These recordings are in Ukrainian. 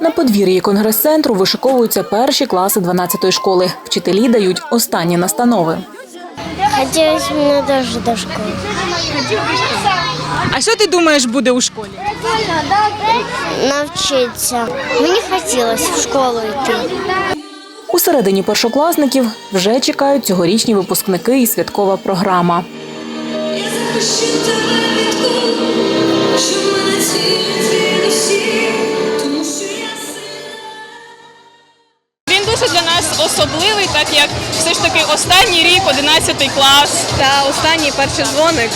На подвір'ї конгрес-центру вишиковуються перші класи 12-ї школи. Вчителі дають останні настанови. Хотелось мне даже до школы. А що ти думаєш буде у школі? Навчиться. Мені хотілося в школу йти. Усередині першокласників вже чекають цьогорічні випускники і святкова програма. Захищу Дуже для нас особливий, так як все ж таки останній рік, 11 клас. Та останній перший дзвоник.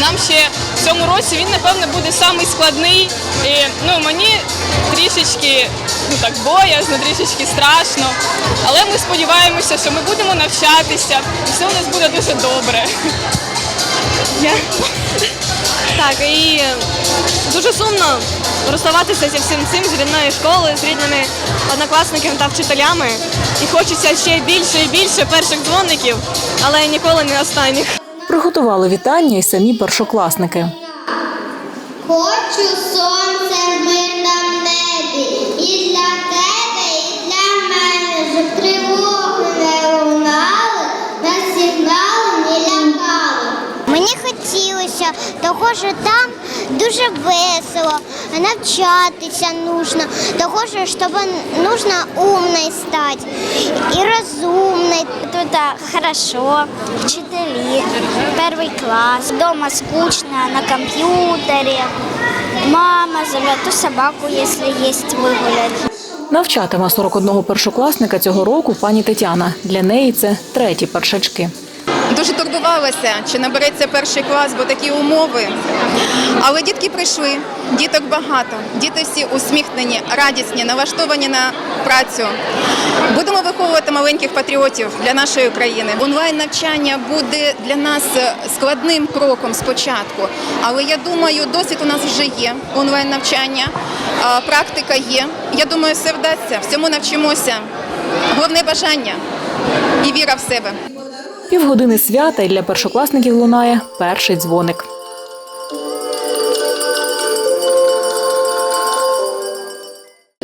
Нам ще в цьому році він, напевно, буде самий складний. І ну, мені трішечки ну, так, боязно, трішечки страшно. Але ми сподіваємося, що ми будемо навчатися, і все у нас буде дуже добре. Так, і дуже сумно розставатися зі всім цим з рідної школи, з рідними однокласниками та вчителями. І хочеться ще більше і більше перших дзвоників, але ніколи не останніх. Приготували вітання й самі першокласники. Хочу сонце в того, що там дуже весело, навчатися нужно, того, що щоб нужно умной стати і розумний. Тут хорошо, вчителі, перший клас, вдома скучно, на комп'ютері. Мама зовет ту собаку, якщо є, вигуляти. Навчатиме 41 першокласника цього року пані Тетяна. Для неї це треті першачки. Дуже турбувалася, чи набереться перший клас, бо такі умови. Але дітки прийшли, діток багато, діти всі усміхнені, радісні, налаштовані на працю. Будемо виховувати маленьких патріотів для нашої країни. Онлайн навчання буде для нас складним кроком спочатку, але я думаю, досвід у нас вже є онлайн навчання, практика є. Я думаю, все вдасться, всьому навчимося. Головне бажання і віра в себе. Півгодини свята і для першокласників лунає перший дзвоник.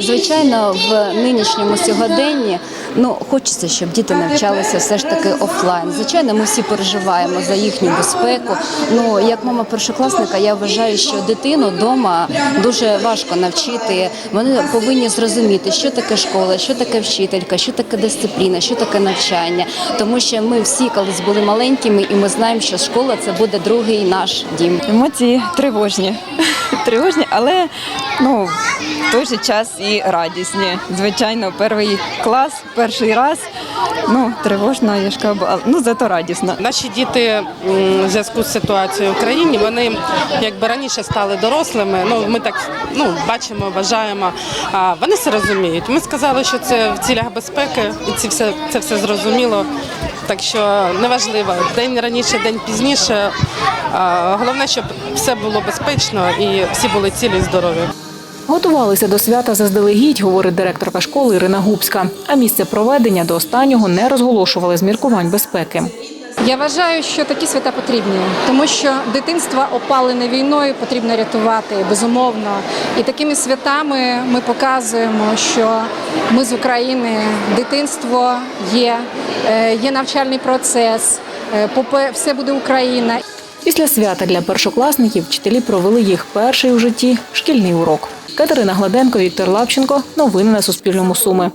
Звичайно, в нинішньому сьогоденні ну хочеться, щоб діти навчалися все ж таки офлайн. Звичайно, ми всі переживаємо за їхню безпеку. Ну як мама першокласника, я вважаю, що дитину вдома дуже важко навчити. Вони повинні зрозуміти, що таке школа, що таке вчителька, що таке дисципліна, що таке навчання. Тому що ми всі колись були маленькими, і ми знаємо, що школа це буде другий наш дім. Емоції тривожні. Тривожні, але ну, в той же час і радісні. Звичайно, перший клас, перший раз. Ну, тривожно, я ж кажу, ну зато радісно. Наші діти в зв'язку з ситуацією в країні, вони якби раніше стали дорослими. Ну ми так ну бачимо, вважаємо. А вони все розуміють. Ми сказали, що це в цілях безпеки, і ці все це все зрозуміло. Так що неважливо, день раніше, день пізніше. Головне, щоб все було безпечно і всі були цілі і здорові. Готувалися до свята заздалегідь, говорить директорка школи Ірина Губська. А місце проведення до останнього не розголошували з міркувань безпеки. Я вважаю, що такі свята потрібні, тому що дитинство опалене війною потрібно рятувати безумовно. І такими святами ми показуємо, що ми з України, дитинство є, е, є навчальний процес, е, попе- все буде Україна. Після свята для першокласників вчителі провели їх перший у житті шкільний урок. Катерина Гладенко, Віктор Лапченко. Новини на Суспільному Суми.